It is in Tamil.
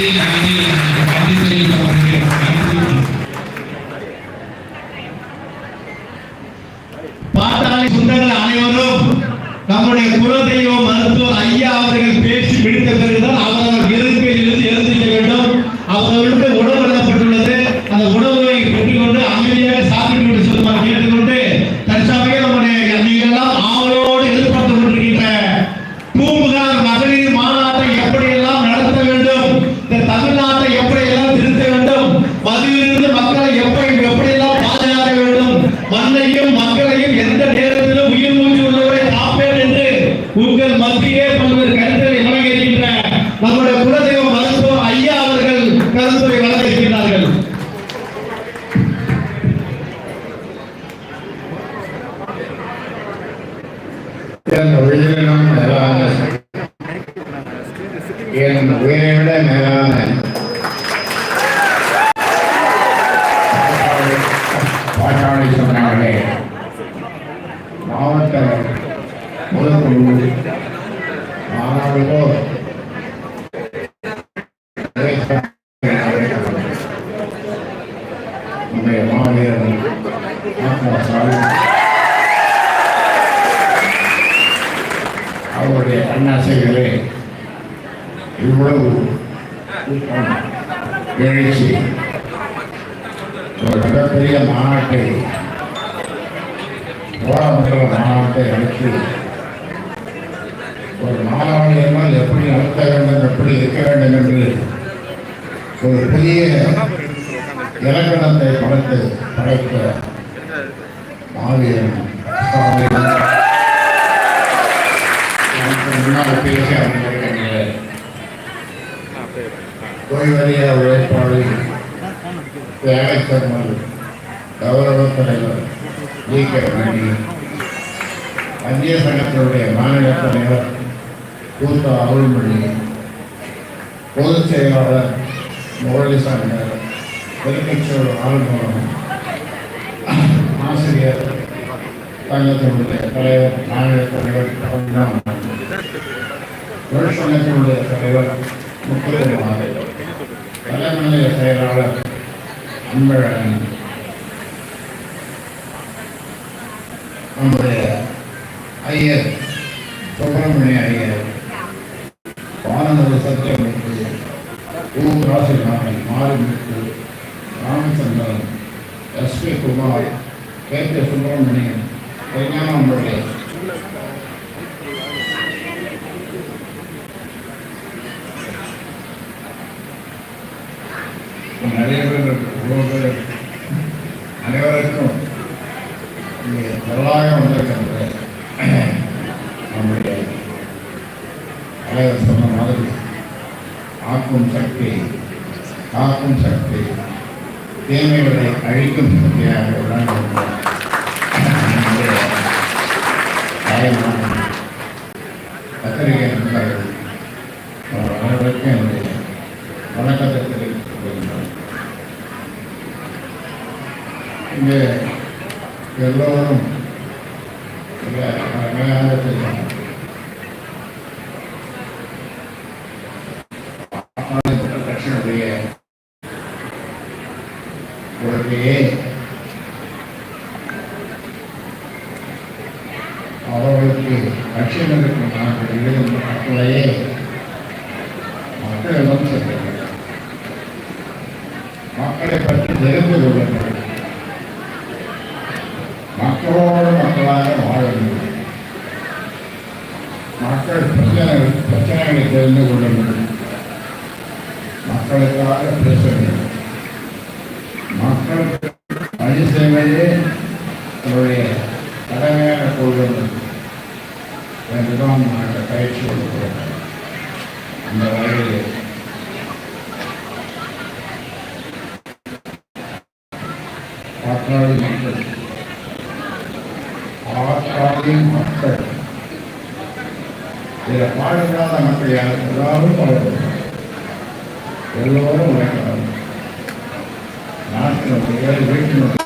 நேரத்தில் சொந்தங்கள் அனைவரும் நம்முடைய குலதெய்வம் மருத்துவர் ஐயா அவர்கள் பேசி முடித்த பிறகுதான் அவரவர் இருக்கையிலிருந்து எழுந்திருக்க வேண்டும். அவர்களுக்கு உணவு வழங்கப்பட்டுள்ளது. அந்த உணவை பெற்றுக்கொண்டு அமைதியாக சாப்பிட்டு என் உயிரை விட மேலான. பாட்டாளி சொன்னாங்களே மாவட்ட பொதுக்குழு மாநாடுகோ நம்முடைய அவருடைய இவ்வளவு எழுச்சி ஒரு மிகப்பெரிய மாநாட்டை போராமண்டல மாநாட்டை நடத்தி ஒரு மாணவர்கள் எப்படி நடத்த வேண்டும் எப்படி இருக்க வேண்டும் என்று ஒரு பெரிய இலக்கணத்தை படைத்து படைத்த மாவீரன் முன்னால் பேசி அவர்கள் ஓய்வறிய உழைப்பாளி தியாகத்தர்மல் கௌரவ தலைவர் வி கே மணி அந்திய சங்கத்தினுடைய மாநில தலைவர் கூத்த அருள்மொழி பொதுச் செயலாளர் முரளிசாமர் திருக்கட்சியோட ஆளுநர் ஆசிரியர் சங்கத்தினுடைய தலைவர் மாநில தலைவர் தொழிற்சங்கத்தினுடைய தலைவர் முத்துக்குமார் தலைமைநிலைய செயலாளர் அன்பழகன் நம்முடைய ஐயர் சுப்பிரமணிய ஐயர் வானவர் சத்தியமூர்த்தி ஊ Rasinathan Marimuthu Ramachandran S P Kumar K K Subramanian கல்யாணமுடைய நிறைய பேர் இருக்கு. இவ்வளவு பேர் இருக்கு. அனைவருக்கும் இங்கே திரளாக வந்திருக்கின்ற நம்முடைய தலைவர் சொன்ன மாதிரி ஆக்கும் சக்தி காக்கும் சக்தி தீமைகளை அழிக்கும் சக்தியாக விளங்குகின்ற பத்திரிகை நண்பர்கள். அனைவருக்கும் என்னுடைய வணக்கத்திற்கு இங்கே எல்லோரும் கட்சியினுடைய கொள்கையே அவர்களுக்கு லட்சியம் இருக்கும் நாங்கள் எழுதும் மக்களையே எல்லாம் செல்லுங்கள் மக்களை பற்றி தெரிந்து கொள்ளுங்கள் மக்களோடு மக்களாக வாழ வேண்டும் மக்கள் பிரச்சனைகள் பிரச்சனைகளை தெரிந்து கொள்ள வேண்டும் மக்களுக்காக பேச வேண்டும் மக்கள் பணி செய்வதே அவருடைய கடமையான கொள்கை என்றுதான் நாங்கள் பயிற்சி கொடுக்கிறோம் அந்த வகையில் பாட்டாளி மக்கள் பாட்டாளி மக்கள் இதில் பாடுகாத மக்கள் யார் எல்லாரும் பாடுகிறார் எல்லோரும் உழைக்கிறார்கள் நாட்டினுடைய வீட்டினுடைய